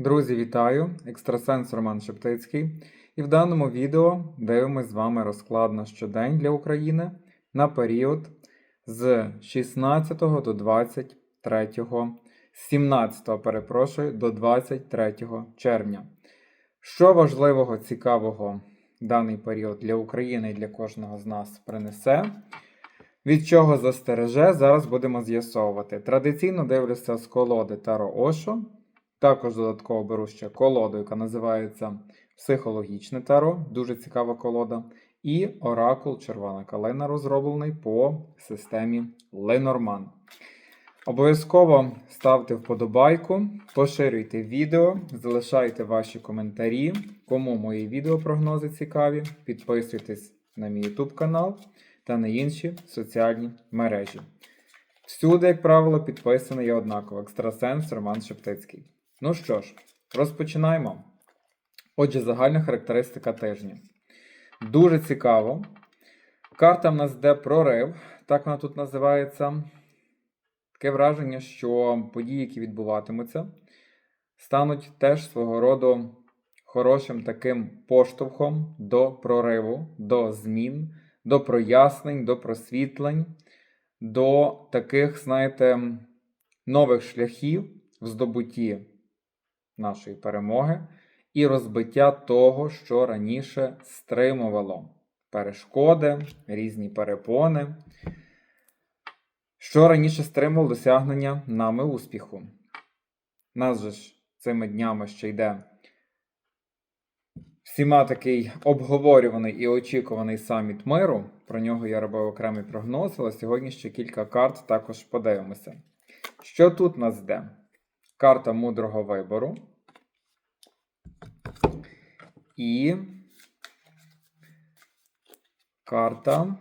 Друзі, вітаю! Екстрасенс Роман Шептицький. І в даному відео дивимось з вами розклад на щодень для України на період з 16 до 23, 17, перепрошую, до 23 червня. Що важливого, цікавого даний період для України і для кожного з нас принесе? Від чого застереже, зараз будемо з'ясовувати. Традиційно дивлюся з колоди Таро Ошо. Також додатково беру ще колоду, яка називається Психологічне таро, дуже цікава колода. І оракул Червона калина розроблений по системі Ленорман. Обов'язково ставте вподобайку, поширюйте відео, залишайте ваші коментарі, кому мої відеопрогнози цікаві. Підписуйтесь на мій YouTube канал та на інші соціальні мережі. Всюди, як правило, підписаний я однаково. Екстрасенс Роман Шептицький. Ну що ж, розпочинаємо. Отже, загальна характеристика тижня. Дуже цікаво. Карта в нас йде прорив, так вона тут називається. Таке враження, що події, які відбуватимуться, стануть теж свого роду хорошим таким поштовхом до прориву, до змін, до прояснень, до просвітлень, до таких, знаєте, нових шляхів в здобутті нашої перемоги і розбиття того, що раніше стримувало перешкоди, різні перепони, що раніше стримувало досягнення нами успіху. Нас же ж цими днями ще йде всіма такий обговорюваний і очікуваний саміт миру. Про нього я робив окремий прогноз, але сьогодні ще кілька карт також подивимося. Що тут нас йде? Карта мудрого вибору. І карта.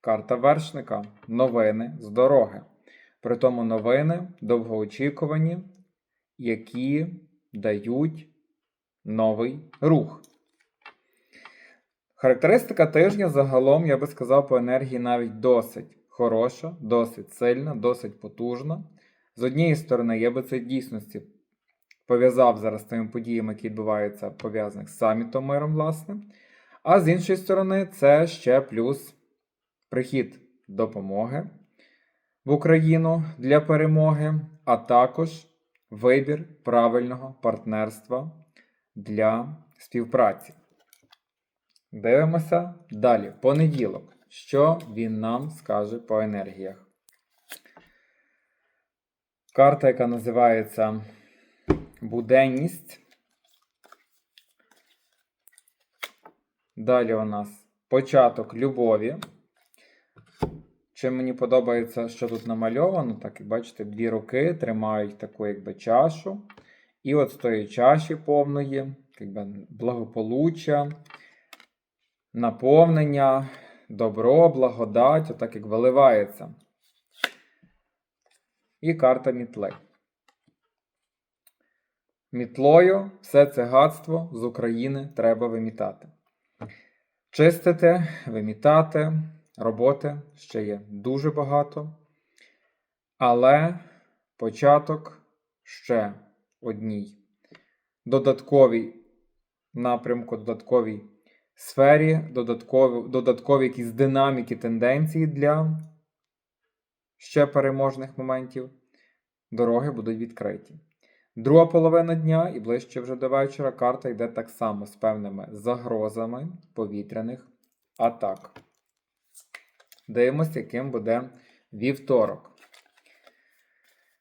Карта вершника. Новини з дороги. Притому новини довгоочікувані, які дають новий рух. Характеристика тижня загалом, я би сказав, по енергії навіть досить хороша, досить сильна, досить потужна. З однієї сторони, я би це дійсності пов'язав зараз з тими подіями, які відбуваються пов'язаних з самітом миром, власне. А з іншої сторони, це ще плюс прихід допомоги в Україну для перемоги, а також вибір правильного партнерства для співпраці. Дивимося далі. Понеділок. Що він нам скаже по енергіях? Карта, яка називається Буденність. Далі у нас початок любові. Чим мені подобається, що тут намальовано, так як бачите, дві руки тримають таку якби чашу. І от з тої чаші повної, якби благополуччя, наповнення, добро, благодать, отак як виливається. І карта мітли. Мітлою все це гадство з України треба вимітати. Чистити, вимітати, роботи ще є дуже багато. Але початок ще одній додатковій напрямку, додатковій сфері, додаткові, додаткові якісь динаміки, тенденції для ще переможних моментів. Дороги будуть відкриті. Друга половина дня і ближче вже до вечора карта йде так само з певними загрозами повітряних атак. Дивимося, яким буде вівторок.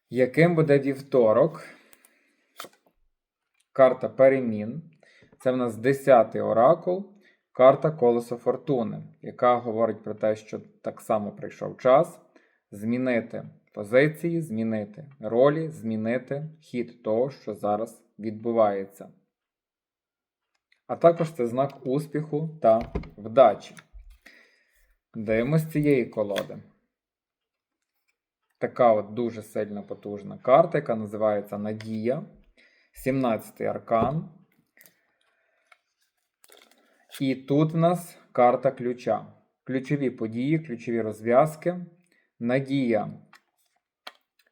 Яким буде вівторок? Карта перемін. Це в нас 10-й оракул, карта Колесо Фортуни, яка говорить про те, що так само прийшов час змінити позиції, змінити ролі, змінити хід того, що зараз відбувається. А також це знак успіху та вдачі. Дивимось цієї колоди. Така от дуже сильна потужна карта, яка називається Надія. 17-й аркан. І тут в нас карта ключа. Ключові події, ключові розв'язки. Надія,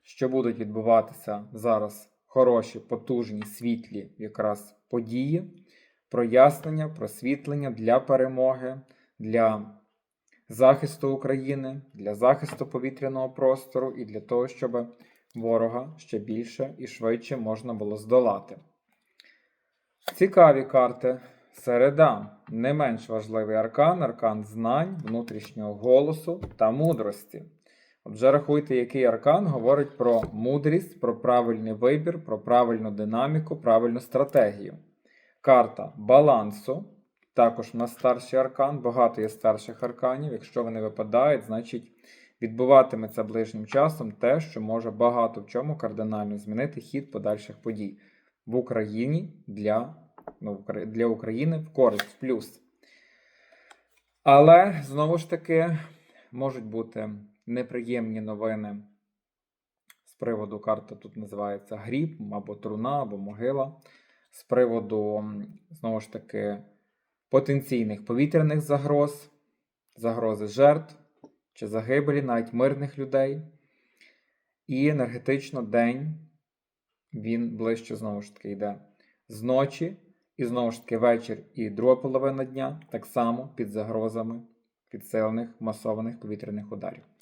що будуть відбуватися зараз хороші, потужні, світлі якраз події, прояснення, просвітлення для перемоги, для захисту України, для захисту повітряного простору і для того, щоб ворога ще більше і швидше можна було здолати. Цікаві карти. Середа не менш важливий аркан, аркан знань, внутрішнього голосу та мудрості. Отже, рахуйте, який аркан говорить про мудрість, про правильний вибір, про правильну динаміку, правильну стратегію. Карта балансу. Також у нас старший аркан, багато є старших арканів. Якщо вони випадають, значить відбуватиметься ближнім часом те, що може багато в чому кардинально змінити хід подальших подій в Україні для, ну, для України в користь в плюс. Але знову ж таки можуть бути неприємні новини з приводу карта тут називається гріб, або труна, або могила. З приводу, знову ж таки, потенційних повітряних загроз, загрози жертв чи загибелі, навіть мирних людей. І енергетично день він ближче знову ж таки йде з ночі, і знову ж таки вечір і друга половина дня так само під загрозами підсилених масованих повітряних ударів.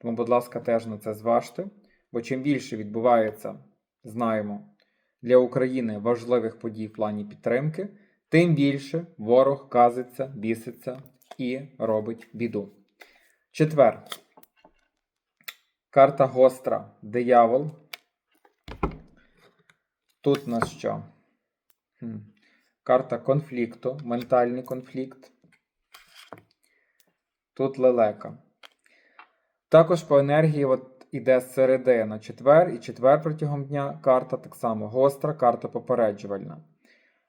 Тому, будь ласка, теж на це зважте, бо чим більше відбувається, знаємо, для України важливих подій в плані підтримки, тим більше ворог казиться, біситься і робить біду. Четвер. Карта гостра. Диявол. Тут у нас що? Карта конфлікту, ментальний конфлікт. Тут лелека. Також по енергії от іде з середи на четвер, і четвер протягом дня карта так само гостра, карта попереджувальна.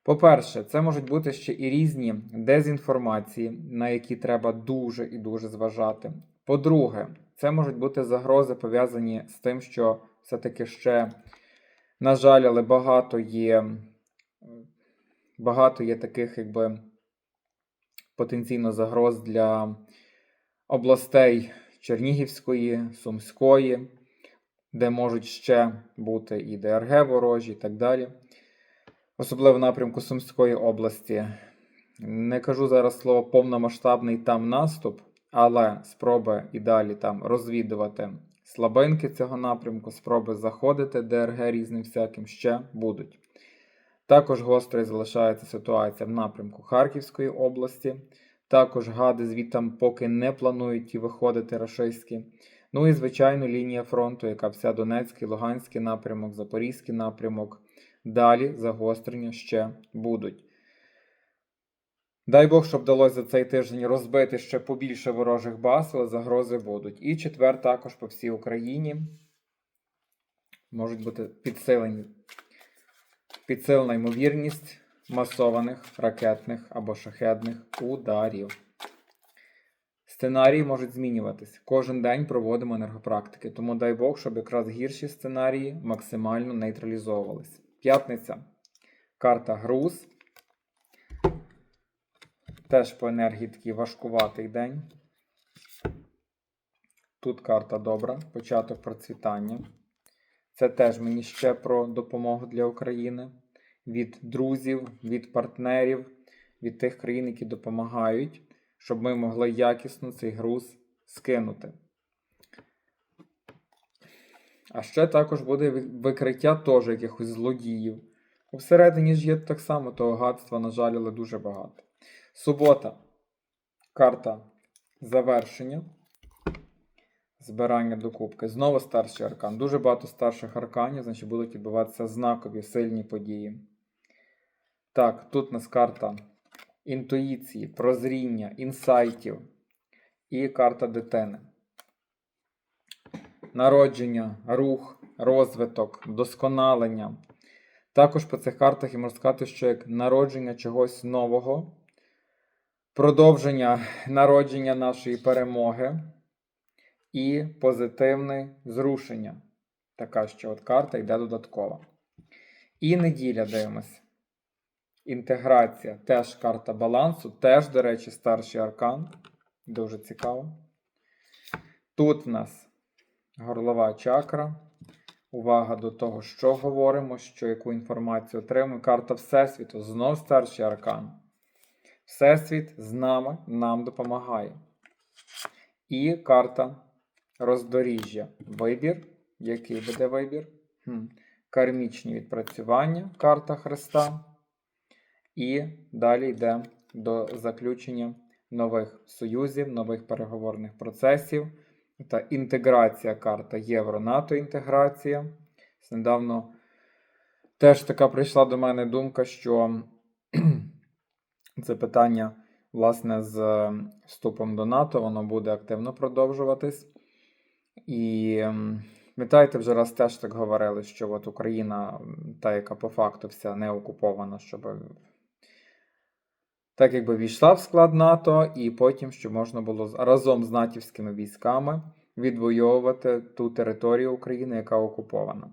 По-перше, це можуть бути ще і різні дезінформації, на які треба дуже і дуже зважати. По-друге, це можуть бути загрози пов'язані з тим, що все-таки ще, на жаль, але багато є, багато є таких, якби потенційно загроз для областей Чернігівської, Сумської, де можуть ще бути і ДРГ ворожі, і так далі. Особливо в напрямку Сумської області. Не кажу зараз слово повномасштабний там наступ, але спроби і далі там розвідувати слабинки цього напрямку, спроби заходити ДРГ різним всяким ще будуть. Також гострою залишається ситуація в напрямку Харківської області. Також гади звідтам поки не планують ті виходити рашистські. Ну і, звичайно, лінія фронту, яка вся Донецький, Луганський напрямок, Запорізький напрямок. Далі загострення ще будуть. Дай Бог, щоб вдалося за цей тиждень розбити ще побільше ворожих баз, але загрози будуть. І четвер також по всій Україні можуть бути підсилені, підсилена ймовірність масованих ракетних або шахедних ударів. Сценарії можуть змінюватись. Кожен день проводимо енергопрактики, тому дай Бог, щоб якраз гірші сценарії максимально нейтралізовувались. П'ятниця. Карта груз. Теж по енергії такий важкуватий день. Тут карта добра, початок процвітання. Це теж мені ще про допомогу для України від друзів, від партнерів, від тих країн, які допомагають, щоб ми могли якісно цей груз скинути. А ще також буде викриття теж якихось злодіїв. Всередині ж є так само того гадства, на жаль, але дуже багато. Субота. Карта завершення. Збирання до кубки. Знову старший аркан. Дуже багато старших арканів, значить будуть відбуватися знакові сильні події. Так, тут у нас карта інтуїції, прозріння, інсайтів і карта дитини. Народження, рух, розвиток, вдосконалення. Також по цих картах я можу сказати, що як народження чогось нового, продовження народження нашої перемоги і позитивне зрушення. Така ще от карта йде додаткова. І неділя дивимося. Інтеграція, теж карта балансу, теж, до речі, старший аркан. Дуже цікаво. Тут в нас горлова чакра, увага до того, що говоримо, що яку інформацію отримуємо. Карта Всесвіту, знов старший аркан. Всесвіт з нами нам допомагає. І карта роздоріжжя. Вибір. Який буде вибір? Хм. Кармічні відпрацювання, карта Христа. І далі йде до заключення нових союзів, нових переговорних процесів та інтеграція карта Євро-НАТО інтеграція. Недавно теж така прийшла до мене думка, що це питання, власне, з вступом до НАТО, воно буде активно продовжуватись. І пам'ятаєте, вже раз теж так говорили, що от Україна, та, яка по факту вся не окупована, щоб так якби війшла в склад НАТО, і потім, щоб можна було разом з натівськими військами відвоювати ту територію України, яка окупована.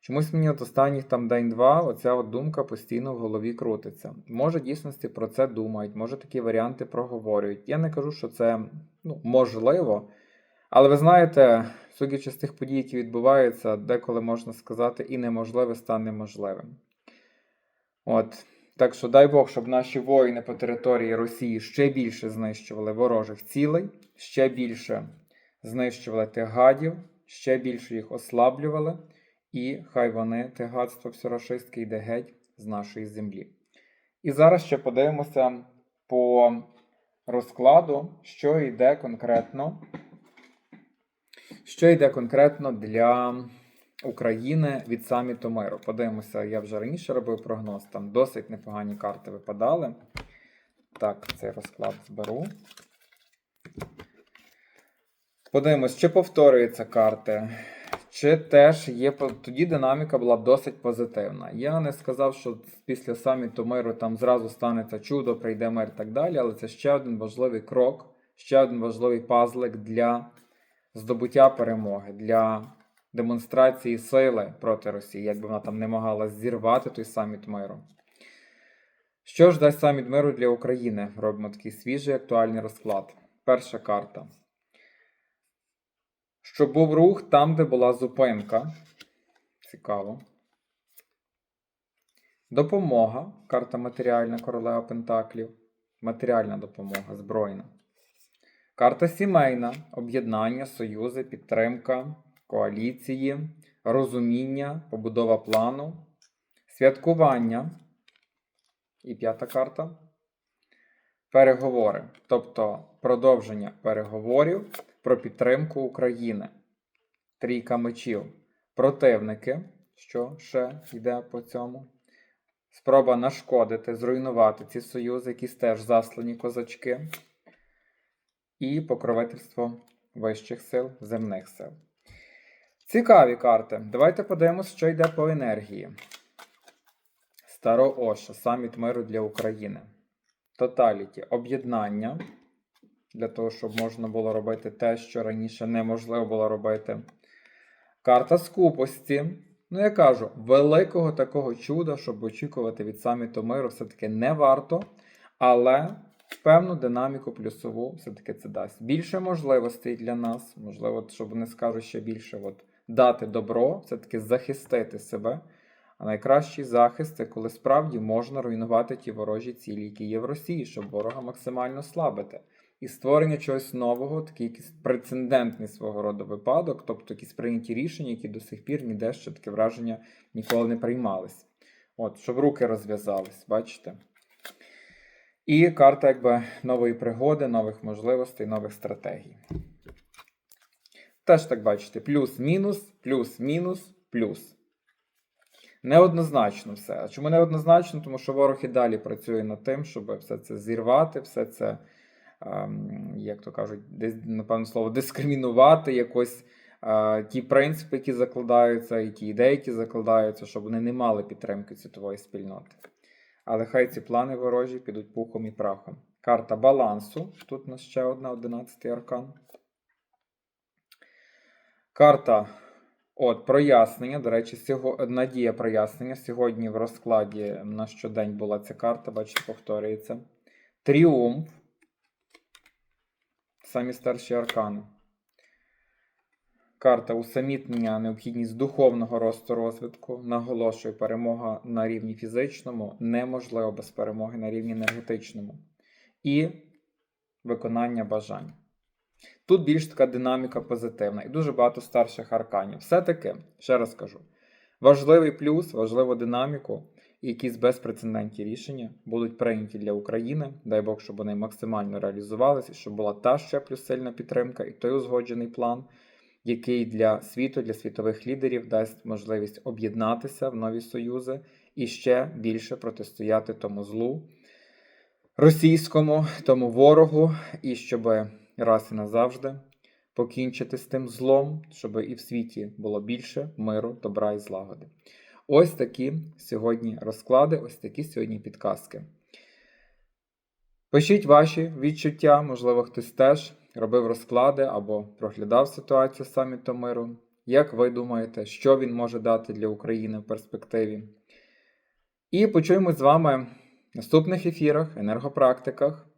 Чомусь мені от останніх там день-два оця от думка постійно в голові крутиться. Може, дійсності про це думають, може такі варіанти проговорюють. Я не кажу, що це ну, можливо, але ви знаєте, судячи з тих подій, які відбуваються, деколи можна сказати, і неможливе стане можливим. От. Так що дай Бог, щоб наші воїни по території Росії ще більше знищували ворожих цілей, ще більше знищували тих гадів, ще більше їх ослаблювали, і хай вони, те гадство все йде геть з нашої землі. І зараз ще подивимося по розкладу, що йде конкретно. Що йде конкретно для України від саміту миру? Подивимося, я вже раніше робив прогноз, там досить непогані карти випадали. Так, цей розклад зберу. Подивимось, чи повторюються карти, чи теж є. Тоді динаміка була досить позитивна. Я не сказав, що після саміту миру там зразу станеться чудо, прийде мир і так далі, але це ще один важливий крок, ще один важливий пазлик для здобуття перемоги, для демонстрації сили проти Росії, якби вона там не могла зірвати той саміт миру. Що ж дасть саміт миру для України? Робимо такий свіжий актуальний розклад. Перша карта. Щоб був рух там, де була зупинка. Цікаво. Допомога. Карта матеріальна королева Пентаклів. Матеріальна допомога, збройна. Карта сімейна, об'єднання, союзи, підтримка, коаліції, розуміння, побудова плану, святкування. І п'ята карта. Переговори. Тобто продовження переговорів про підтримку України. Трійка мечів. Противники, що ще йде по цьому. Спроба нашкодити, зруйнувати ці союзи, які теж заслані козачки і покровительство вищих сил, земних сил. Цікаві карти. Давайте подивимося, що йде по енергії. Старо Оша, саміт миру для України. Тоталіті об'єднання. Для того, щоб можна було робити те, що раніше неможливо було робити. Карта скупості. Ну, я кажу, великого такого чуда, щоб очікувати від саміту миру, все-таки не варто. Але певну динаміку плюсову все-таки це дасть. Більше можливостей для нас, можливо, щоб вони скажуть ще більше, от, дати добро, все-таки захистити себе. А найкращий захист це коли справді можна руйнувати ті ворожі цілі, які є в Росії, щоб ворога максимально слабити. І створення чогось нового, такий якийсь прецедентний свого роду випадок, тобто якісь прийняті рішення, які до сих пір ніде ще таке враження ніколи не приймались. От, щоб руки розв'язались, бачите? І карта якби нової пригоди, нових можливостей, нових стратегій. Теж так бачите: плюс-мінус, плюс-мінус, плюс. Неоднозначно все. А чому неоднозначно? Тому що ворог і далі працює над тим, щоб все це зірвати, все це, ем, як то кажуть, напевно слово, дискримінувати якось е, ті принципи, які закладаються, і ті ідеї, які закладаються, щоб вони не мали підтримки світової спільноти. Але хай ці плани ворожі підуть пухом і прахом. Карта балансу. Тут у нас ще одна, 11 аркан. Карта от, прояснення. До речі, сього... надія прояснення. Сьогодні в розкладі на щодень була ця карта, бачите, повторюється. Тріумф. Самі старші аркани. карта усамітнення, необхідність духовного росту розвитку. Наголошую, перемога на рівні фізичному неможлива без перемоги на рівні енергетичному. І виконання бажань. Тут більш така динаміка позитивна і дуже багато старших арканів. Все-таки, ще раз кажу, важливий плюс, важливу динаміку і якісь безпрецедентні рішення будуть прийняті для України. Дай Бог, щоб вони максимально реалізувалися, щоб була та ще плюс сильна підтримка і той узгоджений план, який для світу, для світових лідерів дасть можливість об'єднатися в нові союзи і ще більше протистояти тому злу російському, тому ворогу, і щоб раз і назавжди покінчити з тим злом, щоб і в світі було більше миру, добра і злагоди. Ось такі сьогодні розклади, ось такі сьогодні підказки. Пишіть ваші відчуття, можливо, хтось теж робив розклади або проглядав ситуацію саміту миру. Як ви думаєте, що він може дати для України в перспективі? І почуємо з вами в наступних ефірах, енергопрактиках.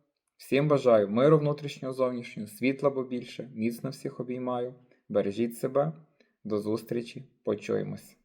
Всім бажаю миру внутрішнього зовнішнього, світла бо більше, міцно всіх обіймаю. Бережіть себе. До зустрічі, почуємось.